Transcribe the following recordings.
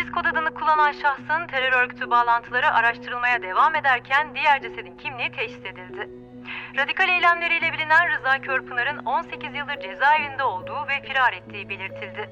Aziz kod adını kullanan şahsın terör örgütü bağlantıları araştırılmaya devam ederken diğer cesedin kimliği teşhis edildi. Radikal eylemleriyle bilinen Rıza Körpınar'ın 18 yıldır cezaevinde olduğu ve firar ettiği belirtildi.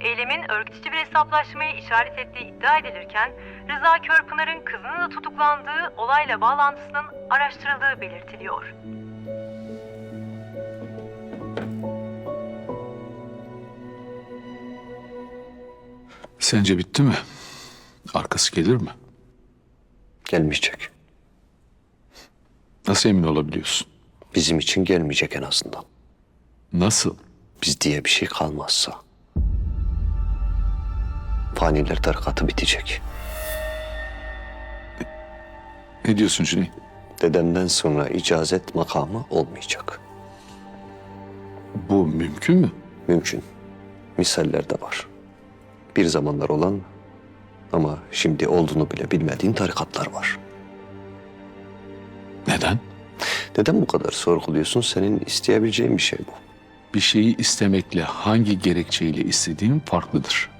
Eylemin örgütçü bir hesaplaşmayı işaret ettiği iddia edilirken Rıza Körpınar'ın kızının da tutuklandığı olayla bağlantısının araştırıldığı belirtiliyor. Sence bitti mi? Arkası gelir mi? Gelmeyecek. Nasıl emin olabiliyorsun? Bizim için gelmeyecek en azından. Nasıl? Biz diye bir şey kalmazsa. Faniler tarikatı bitecek. Ne diyorsun Cüneyt? Dedemden sonra icazet makamı olmayacak. Bu mümkün mü? Mümkün. Misaller de var. Bir zamanlar olan ama şimdi olduğunu bile bilmediğin tarikatlar var. Neden? Neden bu kadar sorguluyorsun? Senin isteyebileceğin bir şey bu. Bir şeyi istemekle hangi gerekçeyle istediğim farklıdır.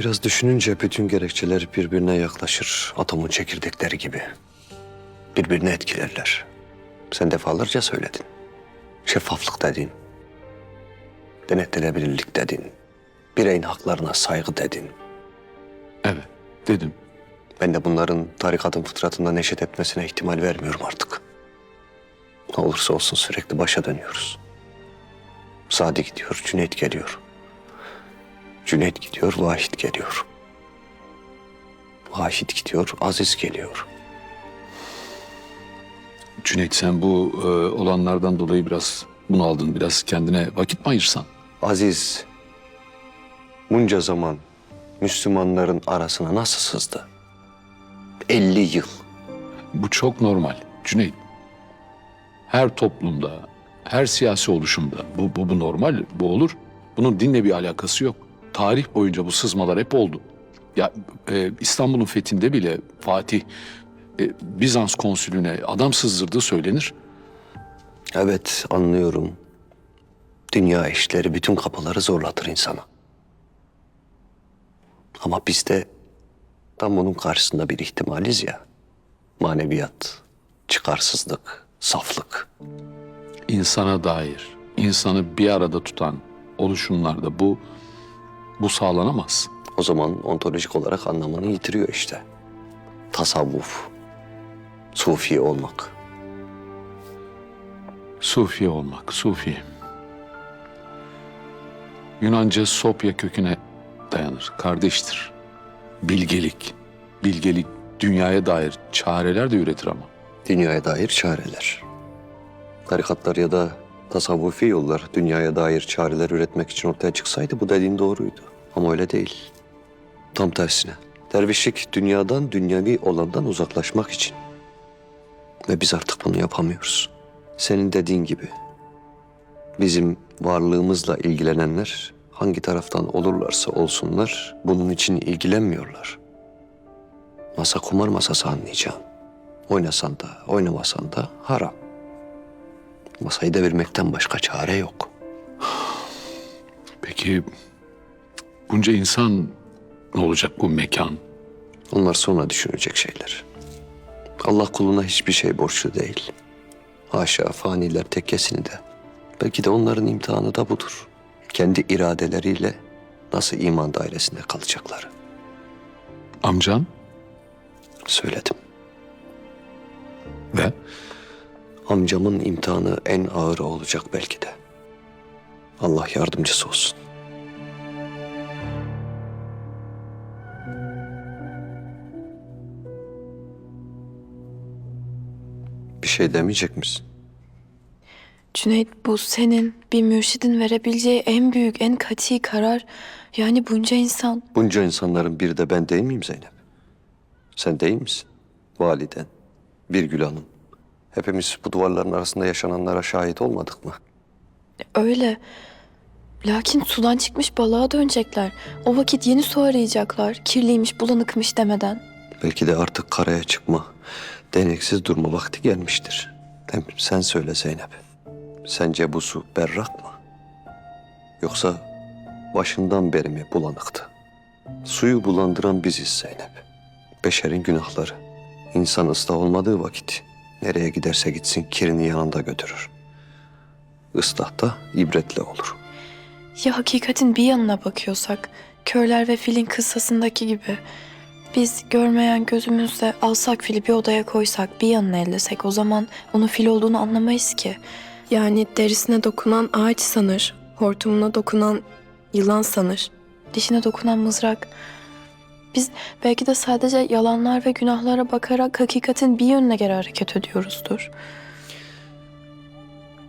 Biraz düşününce bütün gerekçeler birbirine yaklaşır. Atomun çekirdekleri gibi. Birbirini etkilerler. Sen defalarca söyledin. Şeffaflık dedin. Denetlenebilirlik dedin. Bireyin haklarına saygı dedin. Evet, dedim. Ben de bunların tarikatın fıtratında neşet etmesine ihtimal vermiyorum artık. Ne olursa olsun sürekli başa dönüyoruz. Sadi gidiyor, Cüneyt geliyor. Cüneyt gidiyor, Vahit geliyor. Vahit gidiyor, Aziz geliyor. Cüneyt sen bu e, olanlardan dolayı biraz bunaldın. Biraz kendine vakit mi ayırsan? Aziz bunca zaman Müslümanların arasına nasıl sızdı? 50 yıl. Bu çok normal Cüneyt. Her toplumda, her siyasi oluşumda bu, bu, bu normal, bu olur. Bunun dinle bir alakası yok. Tarih boyunca bu sızmalar hep oldu. Ya e, İstanbul'un fethinde bile Fatih e, Bizans konsülüne adam sızdırdığı söylenir. Evet anlıyorum. Dünya işleri bütün kapıları zorlatır insana. Ama biz de tam bunun karşısında bir ihtimaliz ya. Maneviyat, çıkarsızlık, saflık. İnsana dair, insanı bir arada tutan oluşumlarda bu bu sağlanamaz. O zaman ontolojik olarak anlamını yitiriyor işte. Tasavvuf, sufi olmak. Sufi olmak, sufi. Yunanca Sopya köküne dayanır, kardeştir. Bilgelik, bilgelik dünyaya dair çareler de üretir ama. Dünyaya dair çareler. Tarikatlar ya da tasavvufi yollar dünyaya dair çareler üretmek için ortaya çıksaydı bu dediğin doğruydu. Ama öyle değil. Tam tersine. Dervişlik dünyadan, dünyavi olandan uzaklaşmak için. Ve biz artık bunu yapamıyoruz. Senin dediğin gibi. Bizim varlığımızla ilgilenenler hangi taraftan olurlarsa olsunlar bunun için ilgilenmiyorlar. Masa kumar masası anlayacağım. Oynasan da oynamasan da haram. Masayı devirmekten başka çare yok. Peki bunca insan ne olacak bu mekan? Onlar sonra düşünecek şeyler. Allah kuluna hiçbir şey borçlu değil. Haşa faniler tekkesini de. Belki de onların imtihanı da budur. Kendi iradeleriyle nasıl iman dairesinde kalacakları. Amcan Söyledim. ve Amcamın imtihanı en ağır olacak belki de. Allah yardımcısı olsun. Bir şey demeyecek misin? Cüneyt bu senin bir mürşidin verebileceği en büyük, en kati karar. Yani bunca insan. Bunca insanların biri de ben değil miyim Zeynep? Sen değil misin? Validen, Birgül Hanım. Hepimiz bu duvarların arasında yaşananlara şahit olmadık mı? Öyle. Lakin sudan çıkmış balığa dönecekler. O vakit yeni su arayacaklar. Kirliymiş, bulanıkmış demeden. Belki de artık karaya çıkma, deneksiz durma vakti gelmiştir. Hem sen söyle Zeynep. Sence bu su berrak mı? Yoksa başından beri mi bulanıktı? Suyu bulandıran biziz Zeynep. Beşerin günahları. İnsan ıslah olmadığı vakit nereye giderse gitsin kirini yanında götürür. Islah da ibretle olur. Ya hakikatin bir yanına bakıyorsak, körler ve filin kıssasındaki gibi biz görmeyen gözümüzle alsak fili bir odaya koysak, bir yanına ellesek o zaman onun fil olduğunu anlamayız ki. Yani derisine dokunan ağaç sanır, hortumuna dokunan yılan sanır. Dişine dokunan mızrak. Biz belki de sadece yalanlar ve günahlara bakarak hakikatin bir yönüne göre hareket ediyoruzdur.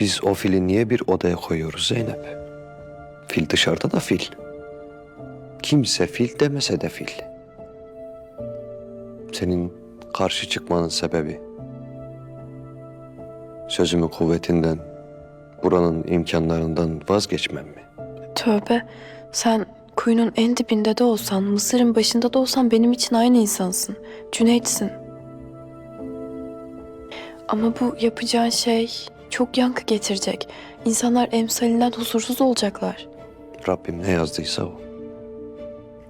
Biz o fili niye bir odaya koyuyoruz Zeynep? Fil dışarıda da fil. Kimse fil demese de fil. Senin karşı çıkmanın sebebi sözümün kuvvetinden, buranın imkanlarından vazgeçmem mi? Tövbe, sen kuyunun en dibinde de olsan, Mısır'ın başında da olsan benim için aynı insansın. Cüneyt'sin. Ama bu yapacağın şey çok yankı getirecek. İnsanlar emsalinden huzursuz olacaklar. Rabbim ne yazdıysa o.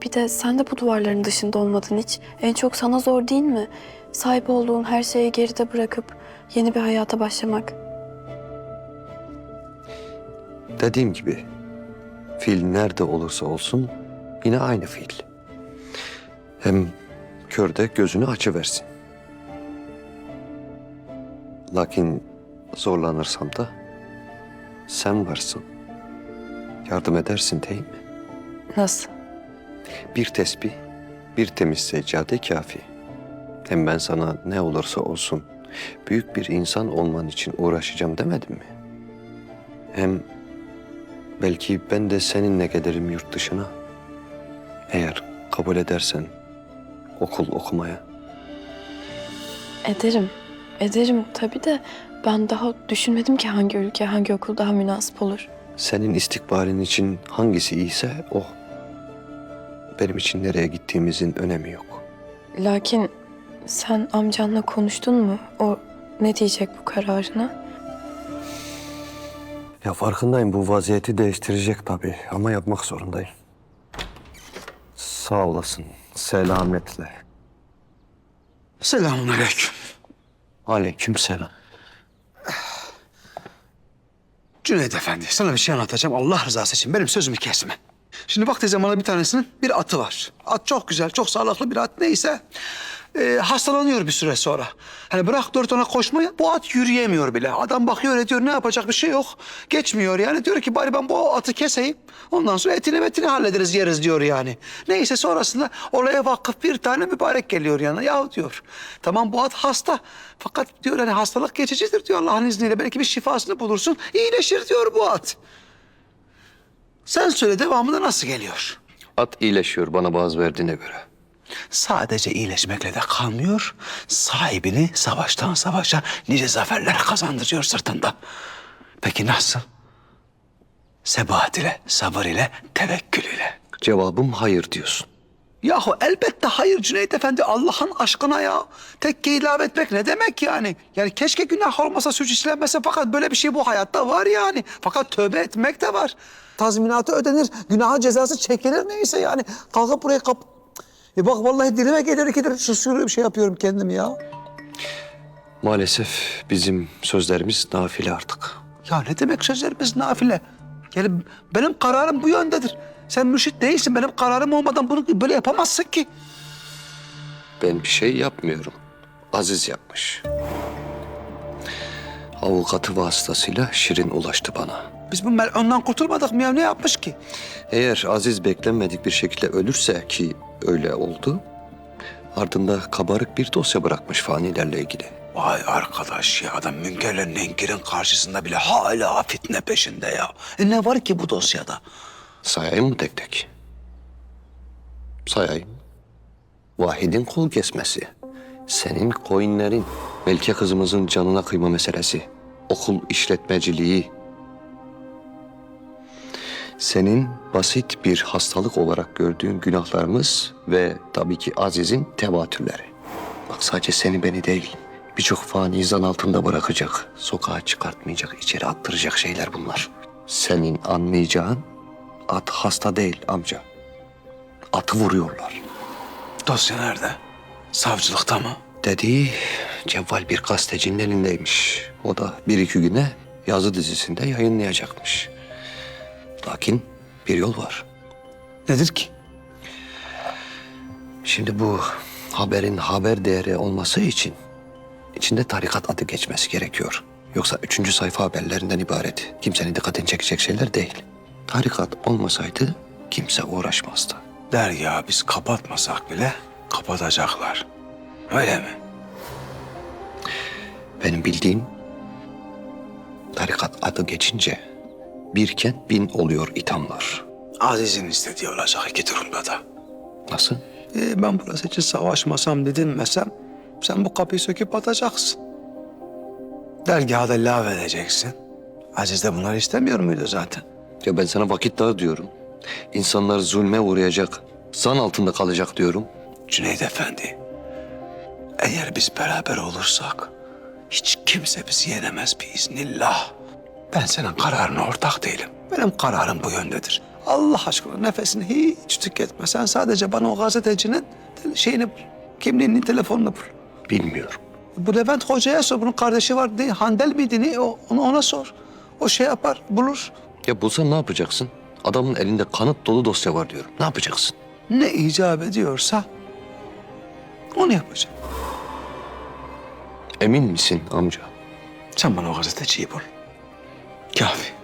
Bir de sen de bu duvarların dışında olmadın hiç. En çok sana zor değil mi? Sahip olduğun her şeyi geride bırakıp yeni bir hayata başlamak. Dediğim gibi fil nerede olursa olsun yine aynı fil. Hem kör de gözünü açıversin. Lakin zorlanırsam da sen varsın. Yardım edersin değil mi? Nasıl? Bir tesbih, bir temiz seccade kafi. Hem ben sana ne olursa olsun büyük bir insan olman için uğraşacağım demedim mi? Hem belki ben de seninle gelirim yurt dışına. Eğer kabul edersen okul okumaya. Ederim. Ederim tabii de ben daha düşünmedim ki hangi ülke, hangi okul daha münasip olur. Senin istikbalin için hangisi iyiyse o. Benim için nereye gittiğimizin önemi yok. Lakin sen amcanla konuştun mu? O ne diyecek bu kararına? Ya farkındayım bu vaziyeti değiştirecek tabii ama yapmak zorundayım. Sağ olasın. Selametle. Selamun aleyküm. Aleyküm selam. Cüneyt Efendi sana bir şey anlatacağım Allah rızası için benim sözümü kesme. Şimdi bak teyzem bana bir tanesinin bir atı var. At çok güzel, çok sağlıklı bir at neyse. Ee, hastalanıyor bir süre sonra. Hani bırak dört ona koşmayı bu at yürüyemiyor bile. Adam bakıyor ediyor ne yapacak bir şey yok. Geçmiyor yani diyor ki bari ben bu atı keseyim. Ondan sonra etini metini hallederiz yeriz diyor yani. Neyse sonrasında olaya vakıf bir tane mübarek geliyor yanına. Yahu diyor tamam bu at hasta. Fakat diyor hani hastalık geçicidir diyor Allah'ın izniyle. Belki bir şifasını bulursun iyileşir diyor bu at. Sen söyle devamında nasıl geliyor? At iyileşiyor bana bazı verdiğine göre. Sadece iyileşmekle de kalmıyor. Sahibini savaştan savaşa nice zaferler kazandırıyor sırtında. Peki nasıl? Sebat ile, sabır ile, tevekkül ile. Cevabım hayır diyorsun. Yahu elbette hayır Cüneyt Efendi Allah'ın aşkına ya. Tekke ilave etmek ne demek yani? Yani keşke günah olmasa suç işlenmese fakat böyle bir şey bu hayatta var yani. Fakat tövbe etmek de var. Tazminatı ödenir, günaha cezası çekilir neyse yani. Kalkıp buraya kap... E bak vallahi dilime gelir gelir şaşırıyor bir şey yapıyorum kendim ya. Maalesef bizim sözlerimiz nafile artık. Ya ne demek sözlerimiz nafile? Yani benim kararım bu yöndedir. Sen mürşit değilsin. Benim kararım olmadan bunu böyle yapamazsın ki. Ben bir şey yapmıyorum. Aziz yapmış. Avukatı vasıtasıyla Şirin ulaştı bana. Biz bu ondan kurtulmadık mı ya? Ne yapmış ki? Eğer Aziz beklenmedik bir şekilde ölürse ki öyle oldu... ...ardında kabarık bir dosya bırakmış fanilerle ilgili. Vay arkadaş ya adam Münker'le Nenkir'in karşısında bile hala fitne peşinde ya. E ne var ki bu dosyada? Sayayım mı tek tek? Sayayım. Vahid'in kol kesmesi. Senin koyunların, Melike kızımızın canına kıyma meselesi. Okul işletmeciliği. Senin basit bir hastalık olarak gördüğün günahlarımız ve tabii ki Aziz'in tevatürleri. Bak sadece seni beni değil, birçok fani zan altında bırakacak, sokağa çıkartmayacak, içeri attıracak şeyler bunlar. Senin anlayacağın At hasta değil amca. atı vuruyorlar. Dosya nerede? Savcılıkta mı? Dediği cevval bir gazetecinin elindeymiş. O da bir iki güne yazı dizisinde yayınlayacakmış. Lakin bir yol var. Nedir ki? Şimdi bu haberin haber değeri olması için içinde tarikat adı geçmesi gerekiyor. Yoksa üçüncü sayfa haberlerinden ibaret. Kimsenin dikkatini çekecek şeyler değil. Tarikat olmasaydı kimse uğraşmazdı. Derya biz kapatmasak bile kapatacaklar. Öyle mi? Benim bildiğim tarikat adı geçince birken bin oluyor ithamlar. Aziz'in istediği olacak iki durumda da. Nasıl? Ee, ben burası için savaşmasam didinmesem sen bu kapıyı söküp atacaksın. Dergahı da lav edeceksin. Aziz de bunları istemiyor muydu zaten? Ya ben sana vakit dar diyorum. İnsanlar zulme uğrayacak, zan altında kalacak diyorum. Cüneyt Efendi, eğer biz beraber olursak hiç kimse bizi yenemez biiznillah. Ben senin kararına ortak değilim. Benim kararım bu yöndedir. Allah aşkına nefesini hiç tüketme. Sen sadece bana o gazetecinin şeyini bul. Kimliğini, telefonunu bul. Bilmiyorum. Bu Levent Hoca'ya sor. Bunun kardeşi var. Ne, Handel miydi ne? O, onu ona sor. O şey yapar, bulur. Ya bulsan ne yapacaksın? Adamın elinde kanıt dolu dosya var diyorum. Ne yapacaksın? Ne icap ediyorsa onu yapacağım. Emin misin amca? Sen bana o gazeteciyi bul. Kafi.